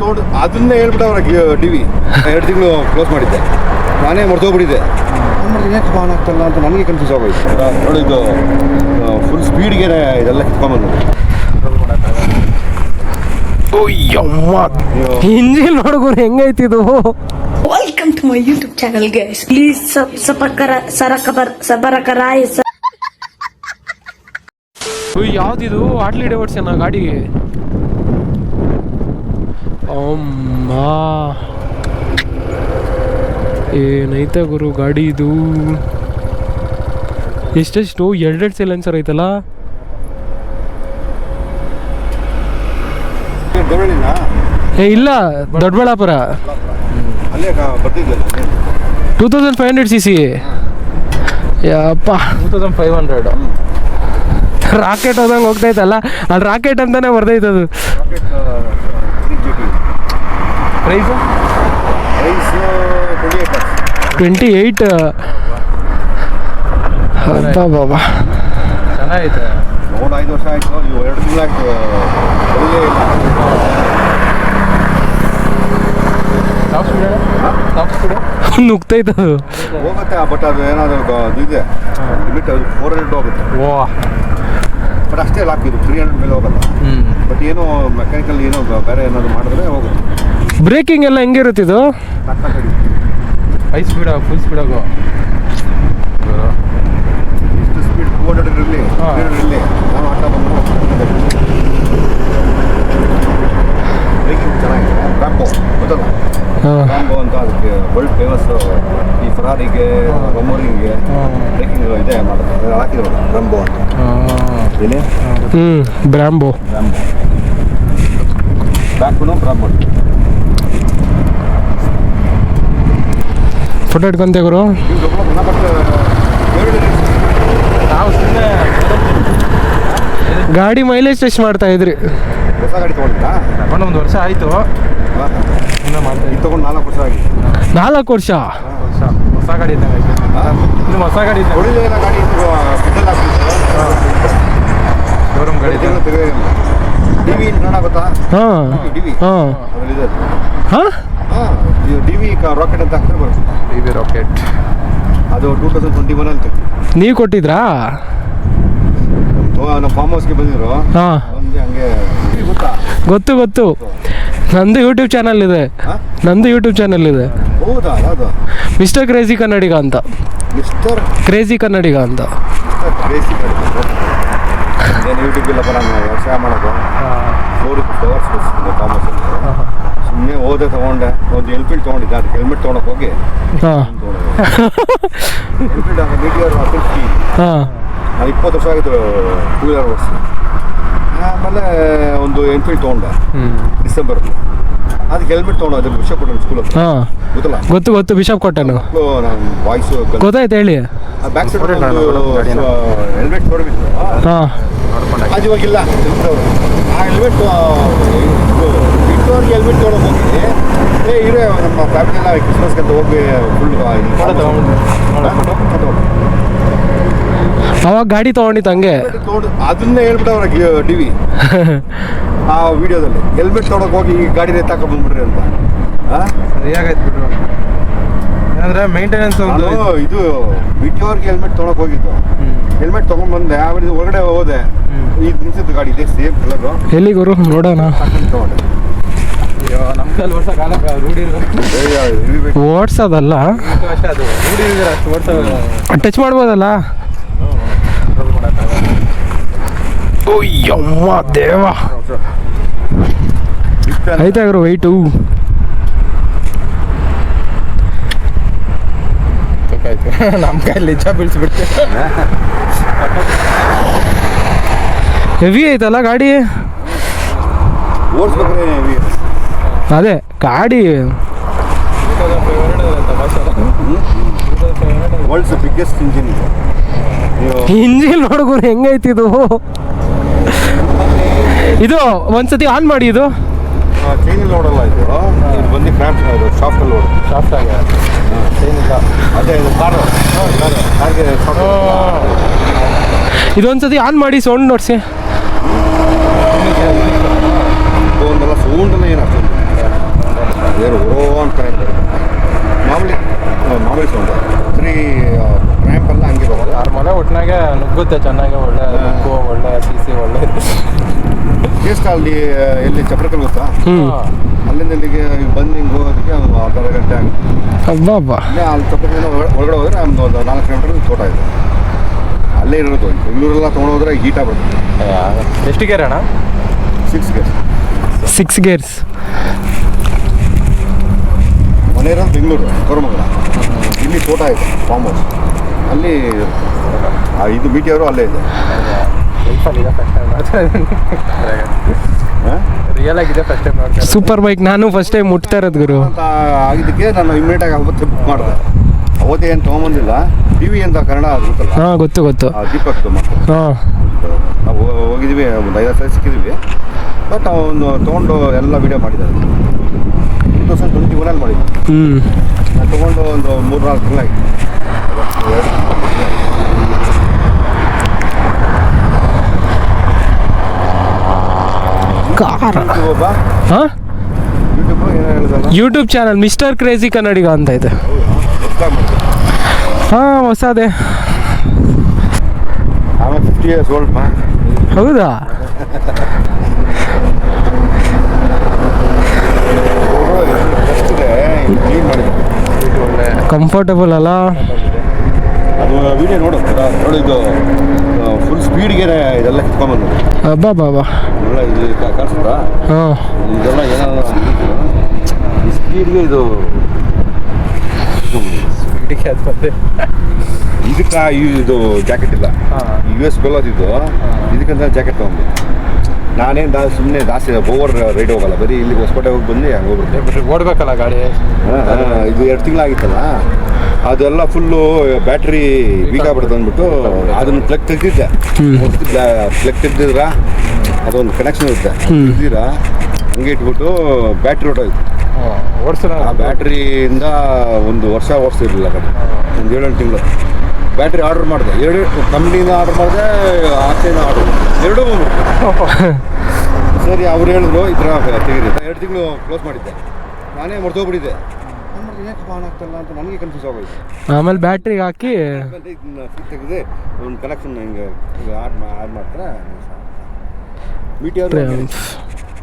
ನೋಡಿ ಅದನ್ನೇ ಹೇಳ್ಬಿಟ್ಟವ್ರ T V ಎರಡು ತಿಂಗಳು ಕ್ಲೋಸ್ ಮಾಡಿದ್ದೆ. ನಾನೇ ಮರ್ತೋಗ್ಬಿಟ್ಟಿದ್ದೆ. ಯಾಕೆ ಆನ್ ಆಗ್ತಲ್ಲ ಅಂತ ನನಗೆ ಕನ್ಫ್ಯೂಸ್ ಆಗೋಯ್ತು. ನೋಡಿ ಇದು ಫುಲ್ ಸ್ಪೀಡ್ಗೆ ಇದೆಲ್ಲ ಕಿತ್ಕೊಂಬಂದು. ಇಂಜಿನ್ ನೋಡ್ಕೊಂಡು ಹೆಂಗೈತಿದು welcome to my YouTube channel, guys. Please sub sabakara sarakar sabarakaraay ಯಾವ್ದಿದು? ಆಟ್ಲಿ ಡೇವರ್ಸ್ ಗಾಡಿ ಅಮ್ಮ. ಏನೈತೆ ಗುರು ಗಾಡಿ ಇದು. ಎಷ್ಟೆಷ್ಟು? ಎರಡೆರಡು ಸೈಲೆನ್ಸರ್ ಐತಲ್ಲ? ಏ ಇಲ್ಲ Doddaballapura. Two thousand five hundred C C. ಯಪ್ಪ. Two thousand five hundred. Rocket ಹೋದಂಗೆ ಹೋಗ್ತೈತಲ್ಲ ಅಲ್ಲಿ ರಾಕೆಟ್ ಅಂತಾನೆ G T price price twenty eight twenty eight ಬಾಬಾ? ಚೆನ್ನಾಗೈತೆ. ನೋಡಿ ಐದು ವರ್ಷ ಆಯಿತು ನೀವು ಎರಡು ತಿಂಗಳಾಯ್ತು ಸ್ಪೀಡ್ ಟಾಪ್ ಹೋಗುತ್ತೆ ಬಟ್ ಅದು ಏನಾದರೂ ಅದು ಇದೆ ಲಿಮಿಟ್ ಅದು ಫೋರ್ ಹಂಡ್ರೆಡ್ ಹೋಗುತ್ತೆ. ಓ. ಬಟ್ ಅಷ್ಟೇ ಲಾಕ್ ಇದು ತ್ರೀ ಹಂಡ್ರೆಡ್ ಮೇಲೆ ಹೋಗಲ್ಲ. ಹ್ಞೂ ಬಟ್ ಏನೋ ಮೆಕ್ಯಾನಿಕಲ್ ಏನೋ ಬೇರೆ ಏನಾದ್ರು ಮಾಡಿದ್ರೆ ಹೋಗುತ್ತೆ. ಬ್ರೇಕಿಂಗ್ ಎಲ್ಲ ಹೆಂಗಿರುತ್ತೆ ಇದು? ಹೈ ಸ್ಪೀಡ್ ಫುಲ್ ಸ್ಪೀಡ್ ಆಗೋ ಇಷ್ಟು ಸ್ಪೀಡ್ ಟೂ ಹಂಡ್ರೆಡ್ ಇರಲಿ ಹಾ. ಇರಲಿ ನಾನು ಆಟ ಬಂದು ಬ್ರೇಕಿಂಗ್ ಚೆನ್ನಾಗಿದೆ. ಬ್ಯಾಂಬೋ ಗೊತ್ತಲ್ಲ? ಬ್ಯಾಂಬೋ ಅಂತ ಅದಕ್ಕೆ ವರ್ಲ್ಡ್ ಫೇಮಸ್ ಈ ಫರಾರಿಗೆ ರೊಮೋರಿಂಗ್ಗೆ ಬ್ರೇಕಿಂಗ್ ಇದೆ ಮಾಡೋದು ಹಾಕಿದ್ರು. ಬ್ಯಾಂಬೋ ಅಂತ ಇಲ್ಲಿ ಹ್ಞೂ ಬ್ರಾಂಬೋ. ಬ್ರಾಂಬೋ ಫೋಟೋ ಇಟ್ಕೊಂತೆ ಗುರು. ಗಾಡಿ ಮೈಲೇಜ್ ಟೆಸ್ಟ್ ಮಾಡ್ತಾ ಇದ್ರಿ. ಹೊಸ ಗಾಡಿ ತೊಗೊಂಡಿದ್ದಾ ತಗೊಂಡು ಒಂದು ವರ್ಷ ಆಯಿತು. ಇನ್ನೂ ಮಾಡ್ತಾ ಇದು ತೊಗೊಂಡು ನಾಲ್ಕು ವರ್ಷ ಆಗಿದೆ. ನಾಲ್ಕು ವರ್ಷ? ವರ್ಷ. ಹೊಸ ಗಾಡಿ ಇದ್ದಂಗೆ ಇದು ಹೊಸ ಗಾಡಿ ಗಾಡಿ ಶೋರೂಮ್ ಗಾಡಿ ಇದೆ ಡಿ ನೋಡ ಗೊತ್ತಾ? ಹಾಂ. ಡಿ ವಿ ಹಾಂ. ಹಾಂ? ಹಾಂ ಡಿ ವಿ ರಾಕೆಟ್ ಅಂತ ಹಾಕ್ತಾರೆ ಬರುತ್ತೆ. ಟಿ ವಿ ರಾಕೆಟ್ ಅದು ಟೂ ತೌಸಂಡ್ ಟ್ವೆಂಟಿ ಒನ್ ಅಂತ ನೀವು ಕೊಟ್ಟಿದ್ರಾ? ನಮ್ಮ ನಮ್ಮ ಫಾರ್ಮ್ ಹೌಸ್ಗೆ ಬಂದಿದ್ರು. ಹಾಂ. ಹಂಗೆ ಗೊತ್ತಾ? ಗೊತ್ತು ಗೊತ್ತು. ನಂದು ಯೂಟ್ಯೂಬ್ ಚಾನಲ್ ಇದೆ. ಹಾಂ? ನಂದು ಯೂಟ್ಯೂಬ್ ಚಾನಲ್ ಇದೆ. ಹೌದಾ ಯಾವುದು? ಮಿಸ್ಟರ್ ಕ್ರೇಜಿ ಕನ್ನಡಿಗ ಅಂತ. ಮಿಸ್ಟರ್ ಕ್ರೇಜಿ ಕನ್ನಡಿಗ ಅಂತ. ಮಿಸ್ಟರ್ ಕ್ರೇಸಿ ಏನು ಯೂಟ್ಯೂಬ್ ಇಲ್ಲ ಬರೋಣ ವ್ಯವಸಾಯ ಮಾಡೋದು. ಮೂರು ಫ್ಲವರ್ಸ್ ಬಸ್ಸಿದೆ ಕಾಮರ್ಸ್ ಹೌಸ್ ಸುಮ್ಮನೆ ಓದೆ ತೊಗೊಂಡೆ ಒಂದು ಎಲ್ಪಿಲ್ ತೊಗೊಂಡಿದ್ದೆ ಅದಕ್ಕೆ ಹೆಲ್ಮೆಟ್ ತೊಗೊಳಕ್ಕೆ ಹೋಗಿ ಹಾಂ. ಎಲ್ಪಿಲ್ ಮೀಟಿಯರ್ ಫಿಫ್ಟಿ ಹಾಂ. ನಾನು ಇಪ್ಪತ್ತು ವರ್ಷ ಆಗಿತ್ತು ಟೂ ವೀಲರ್ ಬಸ್ ಆಮೇಲೆ ಒಂದು ಎನ್ಫೀಲ್ಡ್ ತೊಗೊಂಡೆ ಡಿಸೆಂಬರ್ ಡಿಸೆಂಬರಲ್ಲಿ. ಅದಕ್ಕೆ ಹೆಲ್ಮೆಟ್ ತೊಗೊಂಡು ಅದಕ್ಕೆ ವಿಷಯ ಕೊಟ್ಟೆ ಸ್ಕೂಲ್ ಹಾಂ. ಗೊತ್ತಲ್ಲ? ಗೊತ್ತು ಗೊತ್ತು ಬಿಷಪ್ ಕೊಟ್ಟನು. ನಾನು ವಾಯ್ಸು ಗೊತ್ತಾಯ್ತು ಹೇಳಿ? ಬ್ಯಾಕ್ ಸೈಡ್ ಹೆಲ್ಮೆಟ್ ನೋಡಬೇಕು ಹಾಂ. ಅದು ಇವಾಗಿಲ್ಲ. ಆ ಹೆಲ್ಮೆಟ್ ಬಿಟ್ಟವ್ರಿಗೆ ಹೆಲ್ಮೆಟ್ ತೊಗೊಂಡು ಹೋಗಿ ಏ ಇರೋ ನಮ್ಮ ಫ್ಯಾಮಿಲಿ ಎಲ್ಲ ಕ್ರಿಸ್ಮಸ್ಗೆ ಅಂತ ಹೋಗಿ ಫುಲ್ ಅವಾಗ ಗಾಡಿ ತೊಗೊಂಡಿತ್ತು ಹಂಗೆ. ತೊಗೊಂಡು ಅದನ್ನೇ ಹೇಳ್ಬಿಟ್ಟವ್ರ ಟಿ ವಿ. ಆ ವಿಡಿಯೋದಲ್ಲಿ ಹೆಲ್ಮೆಟ್ ತೊಗೊಳಕ್ ಹೋಗಿ ಈ ಗಾಡಿನ ಎತ್ತಾಕ ಬಂದ್ಬಿಡ್ರಿ ಅಂತ. ಸರಿಯಾಗಿ ಸರಿಯಾಗೈತೆ ಬಿಡ್ರು. ಏನಂದ್ರೆ ಮೇಂಟೆನೆನ್ಸ್ ಒಂದು ನಾನು ಇದು. ಬಿಟ್ಟಿಯವ್ರಿಗೆ ಹೆಲ್ಮೆಟ್ ತೊಗೊಳಕ್ ಹೋಗಿದ್ದು. ಹೆಲ್ಮೆಟ್ ತೊಗೊಂಡ್ಬಂದೆ ಆಮೇಲೆ ಹೊರಗಡೆ ಹೋದೆ. ಇದು ನಿಲ್ಸಿದ್ದು ಗಾಡಿ ಇದೆ ಸೇಮ್ ಕಲರು ಎಲ್ಲಿ ಗುರು ನೋಡೋಣ ತೊಗೊಂಡೆ. ಅಯ್ಯೋ ನಮ್ಮ ಕಾಲ ವರ್ಷ ಕಾಲ ರೂಢಿ ಇರಬೇಕು ಓಡ್ಸೋದಲ್ಲ? ಅಷ್ಟೇ ಅದು. ರೂಢಿ ಇದ್ರೆ ಅಷ್ಟು ವರ್ಷ ಟಚ್ ಮಾಡ್ಬೋದಲ್ಲ? ಅಯ್ಯಮ್ಮ ದೇವ. ಐತೆ ಗುರು ವೆಯ್ಟು ಆಯ್ತು ನಮ್ಮ ಕೈ ಲಿಜ್ಜ ಬೀಳ್ಸಿಬಿಡ್ತೀವಿ ಹೆವಿ ಐತಲ್ಲ ಗಾಡಿ? ಓಡಿಸ್ಬೇಕಾದ್ರೆ ಹೆವಿ ಅದೇ ಗಾಡಿ. ವರ್ಲ್ಡ್ಸ್ ಬಿಗ್ಗೆಸ್ಟ್ ಇಂಜಿನ್ ಇದು. ಇಂಜಿನ್ ನೋಡ್ಗುರು ಹೆಂಗೈತಿದು ಇದು? ಒಂದ್ಸತಿ ಆನ್ ಮಾಡಿ ಇದು? ಚೈನಲ್ಲಿ ನೋಡಲ್ಲ ಇದು? ಇದು ಬಂದು ಕ್ರಾಂಪ್ ಇದು ಶಾಫ್ಟಲ್ಲಿ ನೋಡು ಶಾಫ್ಟ್ ಆಗಿ ಏನಿಲ್ಲ ಅದೇ ಇದು ಕಾರು ಕಾರ್ಗೆ ಇದೊಂದ್ಸತಿ ಆನ್ ಮಾಡಿ ಸೌಂಡ್ ನೋಡ್ಸಿ. ಒಂದೆಲ್ಲ ಸೌಂಡನ್ನ ಏನು ಅಷ್ಟೊಂದು ಏನು ಓ ಅಂತ ಮಾಮೂಲಿ ಮಾಮೂಲಿ ಸೌಂಡ್ ತ್ರೀ ರ್ಯಾಂಪ್ ಎಲ್ಲ ಹಂಗೆ ಬರೋದು ಯಾರ ಮನೆ ಒಟ್ಟಿನಾಗೆ ನುಗ್ಗುತ್ತೆ ಚೆನ್ನಾಗಿ ಒಳ್ಳೆ ಲುಕ್ಕು ಒಳ್ಳೆ ಸಿ ಸಿ ಒಳ್ಳೆ ಕೇಸ್ ಅಲ್ಲಿ ಎಲ್ಲಿ ಚಪ್ರಕಲ್ ಗೊತ್ತಾ? ಹ್ಞೂ ಅಲ್ಲಿಂದ ಇಲ್ಲಿಗೆ ಬಂದು ಹಿಂಗೆ ಹೋಗೋದಕ್ಕೆ ಒಂದು ಅರ್ಧ ಗಂಟೆ ಆಗುತ್ತೆ. ಹಬ್ಬ ಇಲ್ಲೇ ಅಲ್ಲಿ ಚಪ್ರಕಲ್ ಒಳಗಡೆ ಹೋದ್ರೆ ಒಂದು ಒಂದು ನಾಲ್ಕು ಕಿಲೋಮೀಟರ್ ತೋಟ ಇದೆ. ಅಲ್ಲೇ ಇರೋದು. ಬೆಂಗಳೂರೆಲ್ಲ ತೊಗೊಂಡೋದ್ರೆ ಹೀಟ್ ಆಗ್ಬಿಡುತ್ತೆ. ಎಷ್ಟು ಗೇರ್ ಅಣ್ಣ? ಸಿಕ್ಸ್ ಗೇರ್ ಸಿಕ್ಸ್ ಗೇರ್ಸ್ ಮನೆ ಇರೋದು ಬೆಂಗಳೂರು ಕೋರಮಂಗಲ. ಇಲ್ಲಿ ತೋಟ ಇದೆ ಫಾರ್ಮ್ ಹೌಸ್ ಅಲ್ಲಿ ಆ, ಇದು ಮೀಟಿಯವರು ಅಲ್ಲೇ ಇದೆ. ಲೈಫಲ್ಲಿ ಇದೆ ಹಾಂ? ರಿಯಲ್ ಆಗಿದೆ ಫಸ್ಟ್ ಟೈಮ್ ನೋಡ್ತಾ ಸೂಪರ್ ಬೈಕ್ ನಾನು ಫಸ್ಟ್ ಟೈಮ್ ಮುಟ್ತಾ ಇರೋದು ಗುರು. ಅಂತ ಆಗಿದ್ದಕ್ಕೆ ನಾನು ಇಮಿಡಿಯೇಟಾಗಿ ಅವತ್ತೇ ಬುಕ್ ಮಾಡಿದೆ. ಅವತ್ತೇ ಏನು ತೊಗೊಂಬಂದಿಲ್ಲ. ಟಿ ವಿ ಅಂತ ಕನ್ನಡ ಗೊತ್ತಲ್ಲ ಹಾಂ ಗೊತ್ತು ಗೊತ್ತು. ಆ ದೀಪಕ್ ಮಕ್ಕಳು ಹಾಂ. ನಾವು ಹೋಗಿದ್ದೀವಿ ಒಂದು ಐದು ಸಲ ಸಿಕ್ಕಿದ್ವಿ. ಬಟ್ ಅವನು ತೊಗೊಂಡು ಎಲ್ಲ ವಿಡಿಯೋ ಮಾಡಿದ್ದಾರೆ ಟೂ ತೌಸಂಡ್ ಟ್ವೆಂಟಿ ಒನಲ್ಲಿ ಮಾಡಿದ್ವಿ ಹ್ಞೂ ನಾನು ತೊಗೊಂಡು ಒಂದು ಮೂರು ನಾಲ್ಕು ತಿಂಗಳಾಗಿತ್ತು ಕಾರ ಯೂಟ್ಯೂಬ್ ಹಾಂ? YouTube channel Mister Crazy Kannadiga ಅಂತ ಇದೆ. ಹಾಂ ಹೊಸದೇ. ಹೌದಾ? ಕಂಫರ್ಟಬಲ್ ಅಲ್ಲ? ಅದು ವಿಡಿಯೋ ನೋಡು. ನೋಡಿದ್ದು ಇದು ಫುಲ್ ಸ್ಪೀಡ್ಗೆ ಇದೆಲ್ಲ ಕಿತ್ಕೊಂಬಂದು ಹಬ್ಬ ಬಾಬಾ ಎಲ್ಲ ಇದು ಕಾಣಿಸ್ತಾ ಇದೆಲ್ಲ ಏನಾದ್ರು ಈ ಸ್ಪೀಡ್ಗೆ ಇದು ಸ್ಪೀಡಿಗೆ ಅದು ಮತ್ತೆ ಇದಕ್ಕೆ ಇದು ಜಾಕೆಟ್ ಇಲ್ಲ. ಯು ಎಸ್ ಕೊಲ್ಲೋದಿದ್ದು ಇದಕ್ಕಂತ ಜಾಕೆಟ್ ತೊಗೊಂಡು ನಾನೇನು ದಾ ಸುಮ್ಮನೆ ಜಾಸ್ತಿ ಓವರ್ ರೈಡ್ ಹೋಗಲ್ಲ ಬರೀ ಇಲ್ಲಿ ಹೊಸಕೋಟೆ ಹೋಗಿ ಬಂದು ಹಂಗೆ ಹೋಗ್ಬಿಡ್ತೆ ಓಡ್ಬೇಕಲ್ಲ ಗಾಡಿ. ಹಾ, ಹಾ, ಇದು ಎರಡು ತಿಂಗಳಾಗಿತ್ತಲ್ಲ? ಅದೆಲ್ಲ ಫುಲ್ಲು ಬ್ಯಾಟ್ರಿ ವೀಕ್ ಆಗ್ಬಿಡುತ್ತೆ ಅಂದ್ಬಿಟ್ಟು ಅದನ್ನು ಪ್ಲಗ್ ತೆಗ್ದಿದ್ದೆ. ಪ್ಲಗ್ ತೆಗ್ದಿದ್ರ? ಅದೊಂದು ಕನೆಕ್ಷನ್ ಇರುತ್ತೆ. ತೆಗ್ದಿರ? ಹಂಗೆ ಇಟ್ಬಿಟ್ಟು ಬ್ಯಾಟ್ರಿ ಹೊಟ್ಟೋಯ್ತು ಆ ಬ್ಯಾಟ್ರಿಯಿಂದ ಒಂದು ವರ್ಷ ಓಡಿಸ್ತಿರ್ಲಿಲ್ಲ ಕಡೆ ಒಂದು ಏಳೆಂಟು ತಿಂಗಳು. ಬ್ಯಾಟ್ರಿ ಆರ್ಡರ್ ಮಾಡಿದೆ. ಎರಡು ಕಂಪ್ನಿಯಿಂದ ಆರ್ಡರ್ ಮಾಡಿದೆ, ಆಚೆಯಿಂದ ಆರ್ಡರ್ ಎರಡೂ ಸರಿ, ಅವ್ರು ಹೇಳಿದ್ರು, ಈ ಥರ ತೆಗೀರಿ ಎರಡು ತಿಂಗಳು ಕ್ಲೋಸ್ ಮಾಡಿದ್ದೆ. ನಾನೇ ಮರ್ತೋಗ್ಬಿಟ್ಟಿದ್ದೆ ನಾನು ಮಾಡಿದೆ ಯಾಕೆ ಆನ್ ಆಗ್ತಲ್ಲ ಅಂತ ನನಗೆ ಕನ್ಫ್ಯೂಸ್ ಆಗೋಯ್ತು. ಆಮೇಲೆ ಬ್ಯಾಟ್ರಿಗೆ ಹಾಕಿ ಇದನ್ನ ಫಿಟ್ ತೆಗೆದು ಒಂದು ಕಲೆಕ್ಷನ್ ಹಿಂಗೆ ಆಡ್ ಆಡ್ ಮಾಡ್ತಾರೆ ಮೀಟಿಯರ್ Triumph.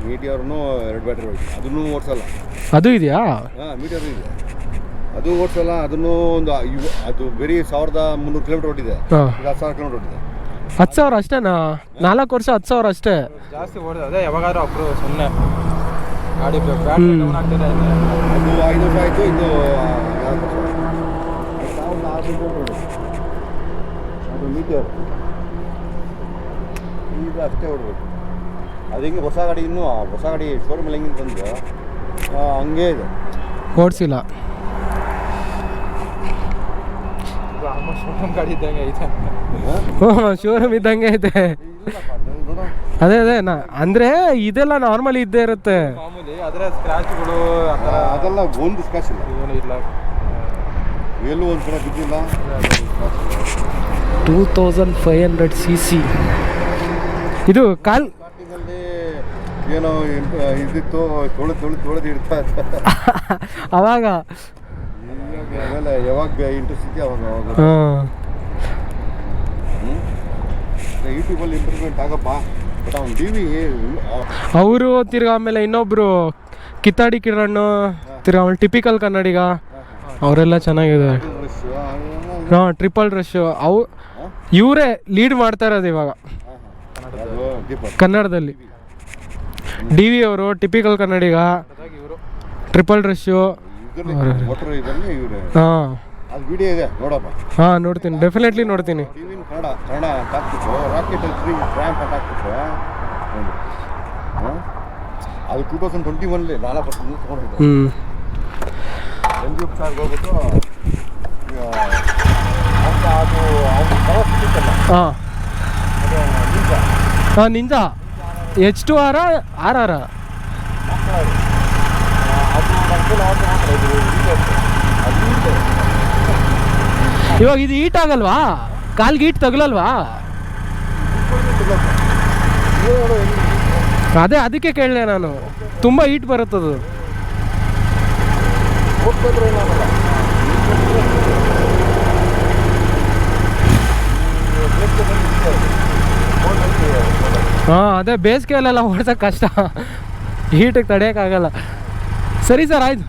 ಮೀಟಿಯರ್ನು ಎರಡು ಬ್ಯಾಟ್ರಿ ಅದನ್ನೂ ಓಡಿಸಲ್ಲ. ಅದು ಇದೆಯಾ? ಹಾಂ ಮೀಟರ್ ಇದೆ. ಅದು ಓಡಿಸಲ್ಲ ಅದನ್ನು ಒಂದು ಇವ್ ಅದು ಬರೀ ಸಾವಿರದ ಮುನ್ನೂರು ಕಿಲೋಮೀಟರ್ ಓಡಿದೆ. ಹಾಂ. ಹತ್ತು ಸಾವಿರ ಕಿಲೋಮೀಟರ್ ಹೊಟ್ಟಿದೆ ಹತ್ತು ಸಾವಿರ ಅಷ್ಟೇನಾ? ನಾಲ್ಕು ವರ್ಷ ಹತ್ತು ಸಾವಿರ ಅಷ್ಟೇ. ಜಾಸ್ತಿ ಓಡಿದೆ ಅದೇ ಯಾವಾಗಾದ್ರೂ ಅಪ್ರೂವ್ ಸುಮ್ಮನೆ ಗಾಡಿ. ಡೌನ್ ಆಗ್ತಿದೆ ಅದು ಐದು ವರ್ಷ ಆಯಿತು ಇದು ಸಾವಿರದ ಅದು ಮೀಟರ್ ಈಗ ಅಷ್ಟೇ ಹೊಡ್ಬೇಕು. ಅದು ಹಿಂಗೆ ಹೊಸ ಗಾಡಿ ಇನ್ನೂ ಆ ಹೊಸ ಗಾಡಿ ಶೋರೂಮಲ್ಲಿ ಹೆಂಗೆ ತಂದು ಆ, ಹಂಗೆ ಇದೆ. ಓಡಿಸಿಲ್ಲ. ಶೋರೂಮ್ ಗಾಡಿ ಇದ್ದಂಗೆ ಐತೆ. ಶೋರೂಮ್ ಇದ್ದಂಗೆ ಐತೆ. ಅದೇ ಅದೇ ನಾ ಅಂದ್ರೆ ಇದೆಲ್ಲ ನಾರ್ಮಲ್ ಇದ್ದೇ ಇರುತ್ತೆ. ಮಾಮೂಲಿ ಅದರ ಸ್ಕ್ರಾಚ್ಗಳು ಅದೆಲ್ಲ ಒಂದು ಸ್ಕ್ರಾಚ್ ಇಲ್ಲ. ಏನು ಇಲ್ಲ. ಎಲ್ಲೂ ಒಂದು ಸಲ ಬಿದ್ದಿಲ್ಲ. Two thousand five hundred C C ಇದು ಕಾಲ್ ಏನೋ ಇದಿತ್ತು ತೊಳೆದು ತೊಳೆದು ತೊಳೆದು ಇಡ್ತಾ ಅವಾಗ? ಆಮೇಲೆ ಯಾವಾಗ ಇಂಟ್ರೆಸ್ಟ್ ಇದೆಯೋ ಅವಾಗ ಅವಾಗ. ಹಾಂ. ಯೂಟ್ಯೂಬಲ್ಲಿ ಇಂಪ್ರೂವ್ಮೆಂಟ್ ಆಗಪ್ಪ. ಬಟ್ ಅವ್ನು ವಿ ಅವರು ತಿರ್ಗಾ ಆಮೇಲೆ ಇನ್ನೊಬ್ರು ಕಿತ್ತಾಡಿ ಕಿರಣ್ ತಿರ್ಗಾ ಆಮೇಲೆ ಟಿಪಿಕಲ್ ಕನ್ನಡಿಗ. ಅವರೆಲ್ಲ ಚೆನ್ನಾಗಿದ್ದಾರೆ ಹಾಂ. ಟ್ರಿಪಲ್ ರಶ್ ಅವು ಇವರೇ ಲೀಡ್ ಮಾಡ್ತಾ ಇರೋದು ಇವಾಗ. ಕನ್ನಡದಲ್ಲಿ. ಡಿ ವಿ ಅವರು ಟಿಪಿಕಲ್ ಕನ್ನಡಿಗ. ಇವರು. ಟ್ರಿಪಲ್ ರಶ್ಶು ಹಾಂ. ವಿಡಿಯೋ ಇದೆ ನೋಡಪ್ಪ. ಹಾಂ ನೋಡ್ತೀನಿ. ಡೆಫಿನೆಟ್ಲಿ ನೋಡ್ತೀನಿ. ಟಿ ಕನ್ನಡ ಕನ್ನಡ ಅಂತ ಹಾಕ್ಬಿಟ್ಟು ರಾಕೆಟ್ ತ್ರೀ ಅಂತ ಹಾಕ್ಬಿಟ್ಟು ಅದು ಟೂ ತೌಸಂಡ್ ಟ್ವೆಂಟಿ ಒನ್ಲಿ ನಾಲ್ಕು ಮುಂದೆ ತೊಗೊಂಡಿದ್ದೆ ಸಾರ್ಗೆ ಹೋಗ್ಬಿಟ್ಟು ಅದು ಅವ್ನು ಕವರ್ ಸಿಕ್ಕಿತ್ತಲ್ಲ ಹಾಂ. ನಿಂಜ ಹಾಂ Ninja H two R R R. ಇವಾಗ ಇದು ಈಟ್ ಆಗಲ್ವಾ? ಕಾಲ್ಗೆ ಗೀಟ್ ತಗಲಲ್ವಾ? ಅದೇ ಅದಕ್ಕೆ ಕೇಳಿದೆ ನಾನು. ತುಂಬ ಹೀಟ್ ಬರುತ್ತದು. ಹಾಂ, ಅದೇ ಬೇಸಿಗೆಯಲ್ಲೆಲ್ಲ ಓಡ್ಸೋಕೆ ಕಷ್ಟ. ಹೀಟಿಗೆ ತಡೆಯೋಕ್ಕಾಗಲ್ಲ. ಸರಿ ಸರ್, ಆಯ್ತು.